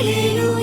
一路。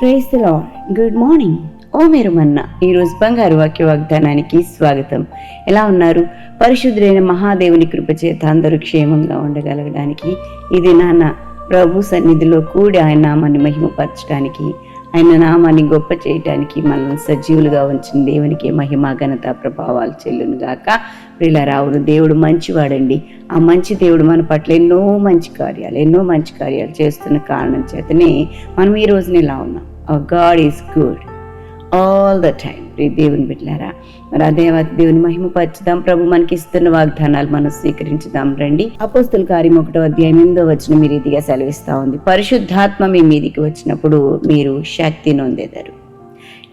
praise the good morning ఓ మీరు మన్న ఈరోజు బంగారు వాక్య వాగ్దానానికి స్వాగతం. ఎలా ఉన్నారు? పరిశుద్ధులైన మహాదేవుని కృప చేత అందరూ క్షేమంగా ఉండగలగడానికి. ఇది నాన్న ప్రభు సన్నిధిలో కూడి ఆయన నామాన్ని మహిమపరచడానికి ఆయన నామాన్ని గొప్ప చేయటానికి మనల్ని సజీవులుగా ఉంచిన దేవునికి మహిమ ఘనత ప్రభావాలు చెల్లును ఇలా ప్రిలరావును దేవుడు మంచివాడండి. ఆ మంచి దేవుడు మన పట్ల ఎన్నో మంచి కార్యాలు ఎన్నో మంచి కార్యాలు చేస్తున్న కారణం చేతనే మనం ఈ రోజున ఇలా ఉన్నాం. God is good all the time దేవుని బిడ్డారా మరి అదే దేవత దేవుని మహిమపరచుదాం. ప్రభు మనకి ఇస్తున్న వాగ్దానాలు మనం స్వీకరించుదాం. రండి. అపోస్తుల కార్యం ఒకటో అధ్యాయం ఎనిమిదో వచ్చిన మీరు ఇదిగా సెలవిస్తా ఉంది. పరిశుద్ధాత్మ మీ మీదికి వచ్చినప్పుడు మీరు శక్తి నొందేదారు.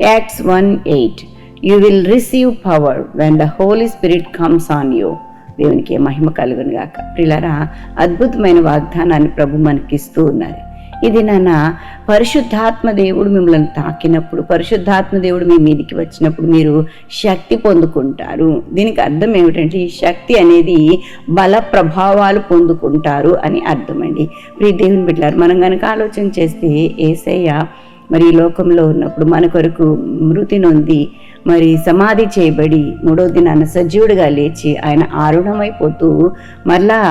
Acts one eight you will receive power when the Holy Spirit comes on you దేవునికి మహిమ కలుగును గాక. ప్రిలారా అద్భుతమైన వాగ్దానాన్ని ప్రభు మనకిస్తూ ఉన్నారు. ఇది నాన్న పరిశుద్ధాత్మ దేవుడు మిమ్మల్ని తాకినప్పుడు పరిశుద్ధాత్మ దేవుడు మీ మీదికి వచ్చినప్పుడు మీరు శక్తి పొందుకుంటారు. దీనికి అర్థం ఏమిటంటే ఈ శక్తి అనేది బల ప్రభావాలు పొందుకుంటారు అని అర్థమండి. ప్రీ దేవుని బిడ్డారు మనం కనుక ఆలోచన చేస్తే ఏసయ్య మరి ఈ లోకంలో ఉన్నప్పుడు మన కొరకు మృతి నొంది మరి సమాధి చేయబడి మూడో దినాన సజీవుడిగా లేచి ఆయన ఆరుణమైపోతూ మరలా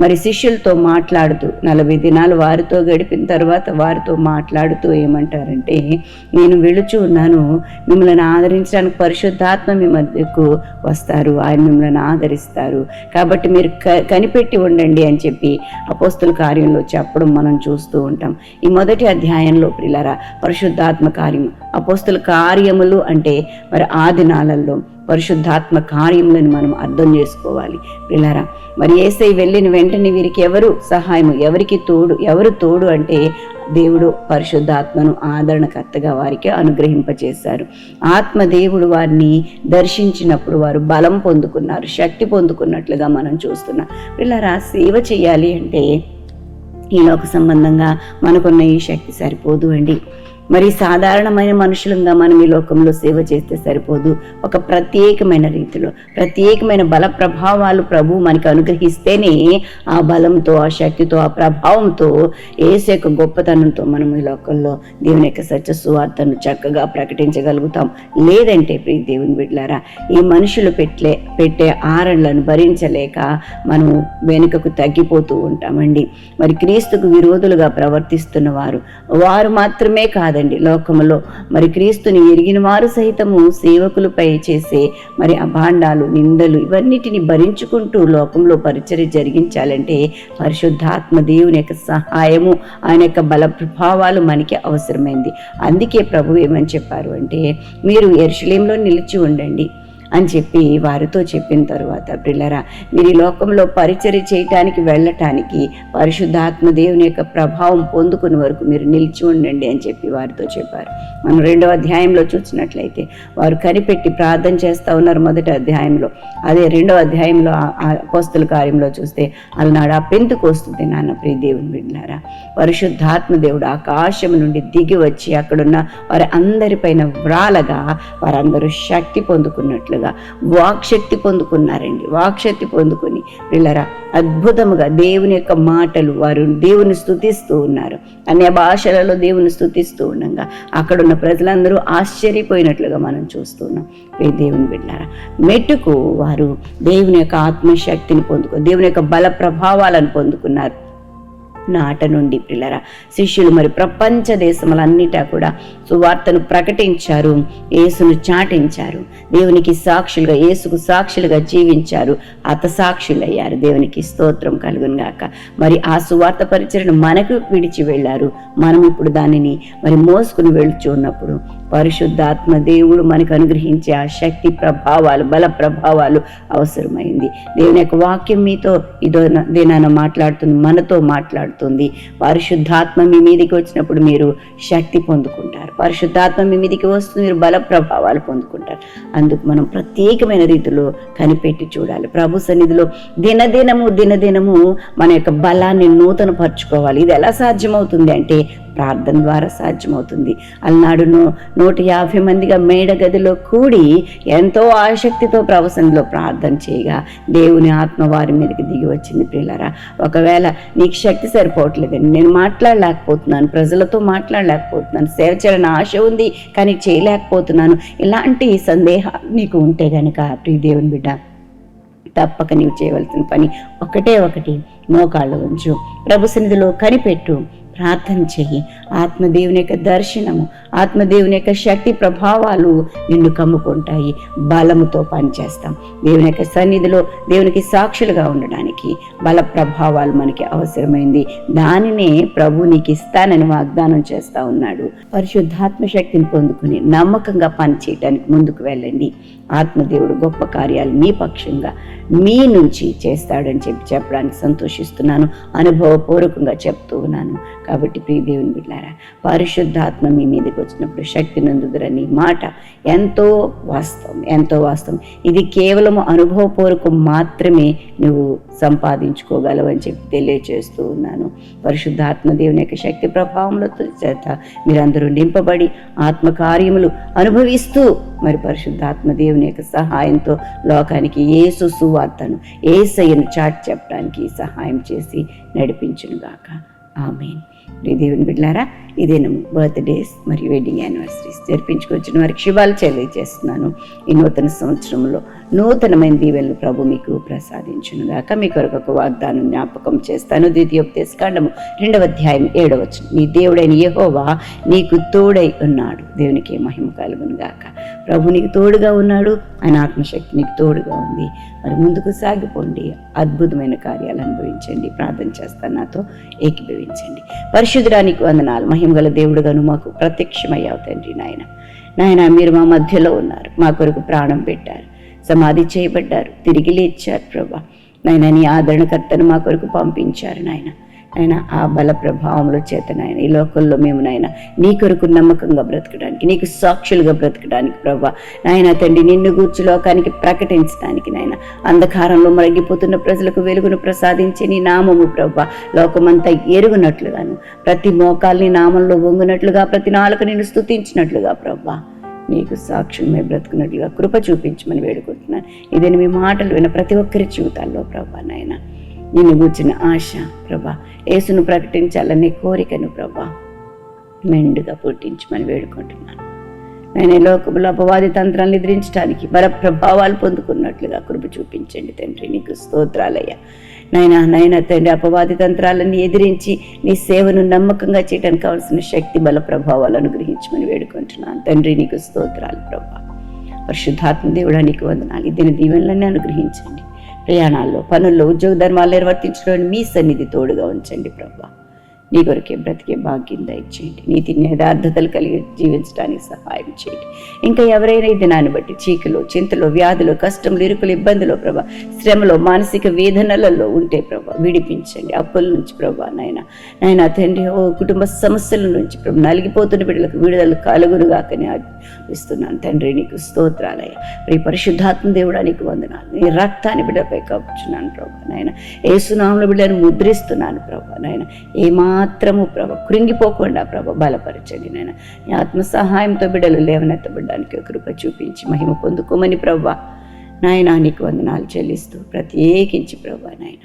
మరి శిష్యులతో మాట్లాడుతూ నలభై దినాలు వారితో గడిపిన తర్వాత వారితో మాట్లాడుతూ ఏమంటారంటే నేను వెళుచు ఉన్నాను మిమ్మల్ని ఆదరించడానికి పరిశుద్ధాత్మ మీ మధ్యకు వస్తారు ఆయన మిమ్మల్ని ఆదరిస్తారు. కాబట్టి మీరు క కనిపెట్టి ఉండండి అని చెప్పి అపోస్తుల కార్యంలో చెప్పడం మనం చూస్తూ ఉంటాం. ఈ మొదటి అధ్యాయంలో ప్రిలరా పరిశుద్ధాత్మ కార్యం అపోస్తుల కార్యములు అంటే మరి ఆ దినాలలో పరిశుద్ధాత్మ కార్యములను మనం అర్థం చేసుకోవాలి. పిల్లరా మరి ఏసై వెళ్ళిన వెంటనే వీరికి ఎవరు సహాయము ఎవరికి తోడు ఎవరు తోడు అంటే దేవుడు పరిశుద్ధాత్మను ఆదరణకర్తగా వారికి అనుగ్రహింపచేశారు. ఆత్మదేవుడు వారిని దర్శించినప్పుడు వారు బలం పొందుకున్నారు శక్తి పొందుకున్నట్లుగా మనం చూస్తున్నాం. పిల్లరా సేవ చేయాలి అంటే ఈ లోక సంబంధంగా మనకున్న ఈ శక్తి సరిపోదు అండి. మరి సాధారణమైన మనుషులంగా మనం ఈ లోకంలో సేవ చేస్తే సరిపోదు. ఒక ప్రత్యేకమైన రీతిలో ప్రత్యేకమైన బల ప్రభావాలు ప్రభు మనకి అనుగ్రహిస్తేనే ఆ బలంతో ఆ శక్తితో ఆ ప్రభావంతో ఏసు యొక్క గొప్పతనంతో మనం ఈ లోకంలో దేవుని యొక్క సత్య సువార్తను చక్కగా ప్రకటించగలుగుతాం. లేదంటే ప్రియ దేవుని బిడ్డలారా ఈ మనుషులు పెట్టలే పెట్టే ఆరణలను భరించలేక మనం వెనుకకు తగ్గిపోతూ ఉంటామండి. మరి క్రీస్తుకు విరోధులుగా ప్రవర్తిస్తున్న వారు వారు మాత్రమే కాదు కాదండి. లోకములో మరి క్రీస్తుని ఎరిగిన వారు సహితము సేవకులపై చేసే మరి అభాండాలు నిందలు ఇవన్నిటిని భరించుకుంటూ లోకంలో పరిచర్య జరిగించాలంటే పరిశుద్ధాత్మ దేవుని యొక్క సహాయము ఆయన యొక్క బల ప్రభావాలు మనకి అవసరమైంది. అందుకే ప్రభు ఏమని చెప్పారు అంటే మీరు ఎరుషలేంలో నిలిచి ఉండండి. అని చెప్పి వారితో చెప్పిన తరువాత పిల్లరా మీరు ఈ లోకంలో పరిచర్య చేయటానికి వెళ్ళటానికి పరిశుద్ధాత్మ దేవుని యొక్క ప్రభావం పొందుకుని వరకు మీరు నిలిచి ఉండండి అని చెప్పి వారితో చెప్పారు. మనం రెండవ అధ్యాయంలో చూసినట్లయితే వారు కనిపెట్టి ప్రార్థన చేస్తూ ఉన్నారు మొదటి అధ్యాయంలో. అదే రెండవ అధ్యాయంలో పోస్తుల కార్యంలో చూస్తే అలనాడు ఆ పెంతుకు వస్తుంది నాన్న ప్రియ దేవుని బిడ్డారా పరిశుద్ధాత్మ దేవుడు ఆకాశం నుండి దిగి వచ్చి అక్కడున్న వారి అందరిపైన వ్రాలగా వారందరూ శక్తి పొందుకున్నట్లుగా వాక్శక్తి పొందుకున్నారండి. వాక్శక్తి పొందుకుని పిల్లరా అద్భుతముగా దేవుని యొక్క మాటలు వారు దేవుని స్థుతిస్తూ ఉన్నారు. అనే భాషలలో దేవుని స్థుతిస్తూ ఉండగా అక్కడున్న ప్రజలందరూ ఆశ్చర్యపోయినట్లుగా మనం చూస్తున్నాం. ప్రియ దేవుని బిడ్డారా మెట్టుకు వారు దేవుని యొక్క ఆత్మశక్తిని పొందుకు దేవుని యొక్క బల ప్రభావాలను పొందుకున్నారు. నాట నుండి పిల్లరా. శిష్యులు మరి ప్రపంచ దేశములన్నిటా కూడా సువార్తను ప్రకటించారు. యేసును చాటించారు. దేవునికి సాక్షులుగా యేసుకు సాక్షులుగా జీవించారు. అతసాక్షులయ్యారు దేవునికి స్తోత్రం కలుగును గాక. మరి ఆ సువార్త పరిచయను మనకు విడిచి వెళ్ళారు. మనం ఇప్పుడు దానిని మరి మోసుకుని వెళుచు ఉన్నప్పుడు పరిశుద్ధాత్మ దేవుడు మనకు అనుగ్రహించే ఆ శక్తి ప్రభావాలు బల ప్రభావాలు అవసరమైంది. దేవుని యొక్క వాక్యం మీతో ఇదో దినాన మాట్లాడుతుంది మనతో మాట్లాడుతుంది. పరిశుద్ధాత్మ మీ మీదకి వచ్చినప్పుడు మీరు శక్తి పొందుకుంటారు. పరిశుద్ధాత్మ మీ మీదకి వస్తుంది మీరు బల ప్రభావాలు పొందుకుంటారు. అందుకు మనం ప్రత్యేకమైన రీతిలో కనిపెట్టి చూడాలి. ప్రభు సన్నిధిలో దినదినము దినదినము మన యొక్క బలాన్ని నూతన పరుచుకోవాలి ఇది ఎలా సాధ్యమవుతుంది అంటే ప్రార్థన ద్వారా సాధ్యమవుతుంది. అలనాడు నూట యాభై మందిగా మేడ గదిలో కూడి ఎంతో ఆసక్తితో ప్రవసనలో ప్రార్థన చేయగా దేవుని ఆత్మ వారి మీదకి దిగి వచ్చింది పిల్లరా ఒకవేళ నీకు శక్తి సరిపోవట్లేదండి నేను మాట్లాడలేకపోతున్నాను ప్రజలతో మాట్లాడలేకపోతున్నాను సేవ చేయాలని ఆశ ఉంది కానీ చేయలేకపోతున్నాను ఇలాంటి సందేహాలు నీకు ఉంటే గనక ప్రియ దేవుని బిడ్డ తప్పక నీవు చేయవలసిన పని ఒకటే ఒకటి మోకాళ్ళు ఉంచు ప్రభు సన్నిధిలో కనిపెట్టు ప్రార్థన చెయ్యి. ఆత్మదేవుని యొక్క దర్శనము ఆత్మదేవుని యొక్క శక్తి ప్రభావాలు నిన్ను కమ్ముకుంటాయి. బలముతో పనిచేస్తాం. దేవుని యొక్క సన్నిధిలో దేవునికి సాక్షులుగా ఉండడానికి బల ప్రభావాలు మనకి అవసరమైంది. దానినే ప్రభు నీకు ఇస్తానని వాగ్దానం చేస్తా ఉన్నాడు. పరిశుద్ధాత్మ శక్తిని పొందుకుని నమ్మకంగా పనిచేయడానికి ముందుకు వెళ్ళండి. ఆత్మదేవుడు గొప్ప కార్యాలు మీ పక్షంగా మీ నుంచి చేస్తాడని చెప్పి చెప్పడానికి సంతోషిస్తున్నాను అనుభవపూర్వకంగా చెప్తూ ఉన్నాను. కాబట్టి ప్రియ దేవుని బిడ్డారా పరిశుద్ధాత్మ మీ మీదకి వచ్చినప్పుడు శక్తి నందుదురని మాట ఎంతో వాస్తవం ఎంతో వాస్తవం. ఇది కేవలం అనుభవపూర్వకం మాత్రమే నువ్వు సంపాదించుకోగలవని చెప్పి తెలియచేస్తూ ఉన్నాను. పరిశుద్ధాత్మ దేవుని యొక్క శక్తి ప్రభావంలో చేత మీరందరూ నింపబడి ఆత్మకార్యములు అనుభవిస్తూ మరి పరిశుద్ధాత్మ దేవుని యొక్క సహాయంతో లోకానికి ఏసు సువార్తను ఏసయ్యను చాటి చెప్పడానికి సహాయం చేసి నడిపించునుగాక. ఆమెను. దేవుని బిడ్డారా ఇదేను బర్త్డేస్ మరియు వెడ్డింగ్ యానివర్సరీస్. జరిపించుకొచ్చిన వారికి శుభాలు తెలియజేస్తున్నాను. ఈ నూతన సంవత్సరంలో నూతనమైన దీవెనలు ప్రభు మీకు ప్రసాదించును గాక. మీ కొరకు ఒక వాగ్దానం జ్ఞాపకం చేస్తాను. ద్వితీయోపదేశ కాండము రెండవ అధ్యాయం ఏడవచ్చు నీ దేవుడైన యహోవా నీకు తోడై ఉన్నాడు. దేవునికి మహిమ కలుగును గాక. ప్రభు నీకు తోడుగా ఉన్నాడు. ఆయన ఆత్మశక్తి నీకు తోడుగా ఉంది. మరి ముందుకు సాగిపోండి. అద్భుతమైన కార్యాలు అనుభవించండి. ప్రార్థన చేస్తాను. నాతో ఏకీభవించండి. పరిశుద్ధరానికి వందనాలు. మహిమగల దేవుడుగాను మాకు ప్రత్యక్షమయ్యావు తండ్రి నాయన. నాయన మీరు మా మధ్యలో ఉన్నారు. మా కొరకు ప్రాణం పెట్టారు. సమాధి చేయబడ్డారు. తిరిగి లేచారు ప్రభా. నాయన నీ ఆదరణకర్తను మా కొరకు పంపించారు నాయన. ఆయన ఆ బల ప్రభావంలో చేత నాయన ఈ లోకంలో మేము నాయన నీ కొరకు నమ్మకంగా బ్రతకడానికి నీకు సాక్షులుగా బ్రతకడానికి ప్రభా నాయన తండ్రి నిన్ను గూర్చి లోకానికి ప్రకటించడానికి నాయన అంధకారంలో మరగిపోతున్న ప్రజలకు వెలుగును ప్రసాదించే నీ నామము ప్రభా లోకమంతా ఎరుగునట్లుగాను ప్రతి మోకాల్ని నామంలో వంగునట్లుగా ప్రతి నాలుక నిన్ను స్థుతించినట్లుగా ప్రభా నీకు సాక్షులమే బ్రతుకున్నట్లుగా కృప చూపించమని వేడుకుంటున్నాను. ఇదే మీ మాటలు విన్న ప్రతి ఒక్కరి జీవితాల్లో ప్రభా నాయన. నిన్ను కూర్చిన ఆశ ప్రభా. యేసును ప్రకటించాలనే కోరికను ప్రభా. మెండుగా పుట్టించమని వేడుకుంటున్నాను. నేను లోకంలో అపవాది తంత్రాలను నిద్రించడానికి బల ప్రభావాలు పొందుకున్నట్లుగా కృప చూపించండి తండ్రి. నీకు స్తోత్రాలయ్యా. నైనా నైనా తండ్రి అపవాది తంత్రాలను ఎదిరించి నీ సేవను నమ్మకంగా చేయడానికి కావాల్సిన శక్తి బల ప్రభావాలు అనుగ్రహించమని వేడుకుంటున్నాను. తండ్రి నీకు స్తోత్రాలు ప్రభా. పరిశుద్ధాత్మ దేవుడా నీకు వందనాలు. దీని దీవెనలన్నీ అనుగ్రహించండి. ప్రయాణాల్లో పనుల్లో ఉద్యోగ ధర్మాలు నిర్వర్తించడానికి మీ సన్నిధి తోడుగా ఉంచండి ప్రభా. నీ కొరకే బ్రతికే భాగ్యం దయచేయండి. నీతి యథార్థతలు కలిగి జీవించడానికి సహాయం చేయండి. ఇంకా ఎవరైనా ఈ దినాన్ని బట్టి చీకులు చింతలు వ్యాధులు కష్టములు ఇరుకులు ఇబ్బందులు ప్రభా శ్రమలో మానసిక వేదనలలో ఉంటే ప్రభా విడిపించండి. అప్పుల నుంచి ప్రభా నాయన నాయన తండ్రి ఓ కుటుంబ సమస్యల నుంచి ప్రభు నలిగిపోతున్న బిడ్డలకు విడుదల కలుగునుగాకని ఇస్తున్నాను తండ్రి నీకు స్తోత్రాలయ్య. ఈ పరిశుద్ధాత్మ దేవుడా నీకు వందనాలు. నీ రక్తాన్ని బిడ్డపై కప్పుచున్నాను ప్రభా నాయన. ఏసునాముల బిడ్డను ముద్రిస్తున్నాను ప్రభా నాయన. మాత్రము ప్రభ కృంగిపోకుండా ప్రభ బలపరచండి నాయన. నీ ఆత్మ సహాయంతో బిడ్డలు లేవనెత్తబడ్డానికి కృప చూపించి మహిమ పొందుకోమని ప్రభా. నాయన నీకు వందనాలు చెల్లిస్తూ ప్రత్యేకించి ప్రభా నాయన.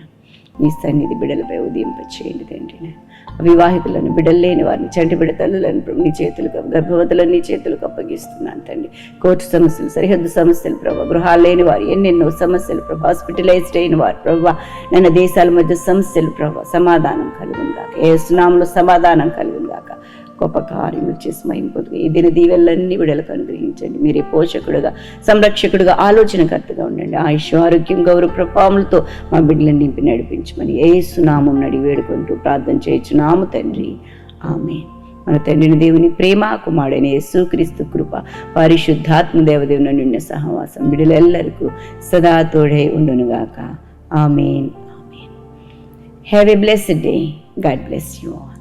నీ సన్నిధి బిడ్డలపై ఉదయింపచేయండి తండ్రి. నాయన వివాహితులను బిడ్డలు లేని వారిని చంటి బిడ్డ తల్లులను ప్రభు నీ చేతులకు గర్భవతులను నీ చేతులకు అప్పగిస్తున్నాను తండ్రి. కోర్టు సమస్యలు సరిహద్దు సమస్యలు ప్రభా గృహాలు లేని వారు ఎన్నెన్నో సమస్యలు ప్రభా హాస్పిటలైజ్డ్ అయిన వారు ప్రభా నన్న దేశాల మధ్య సమస్యలు ప్రభా సమాధానం కలుగుందా ఏ సునాములో సమాధానం కలుగుంది గొప్ప కార్యములు చేసి మహింపొద్దుగా ఈ దిన దీవెళ్ళన్నీ విడలకు అనుగ్రహించండి. మీరే పోషకుడుగా సంరక్షకుడుగా ఆలోచనకర్తగా ఉండండి. ఆయుష్ ఆరోగ్యం గౌరవ ప్రభావములతో మా బిడ్డలను నింపి నడిపించమని ఏ సునామం నడి వేడుకుంటూ ప్రార్థన చేయొచ్చు నాము తండ్రి. ఆమె మన తండ్రిని దేవుని ప్రేమ కుమారుడైన యేసుక్రీస్తు కృప పరిశుద్ధాత్మ దేవదేవుని నిన్న సహవాసం బిడ్డలెల్లరికూ సదా తోడై ఉండునుగాక. Amen. Amen. Have a blessed day God bless you all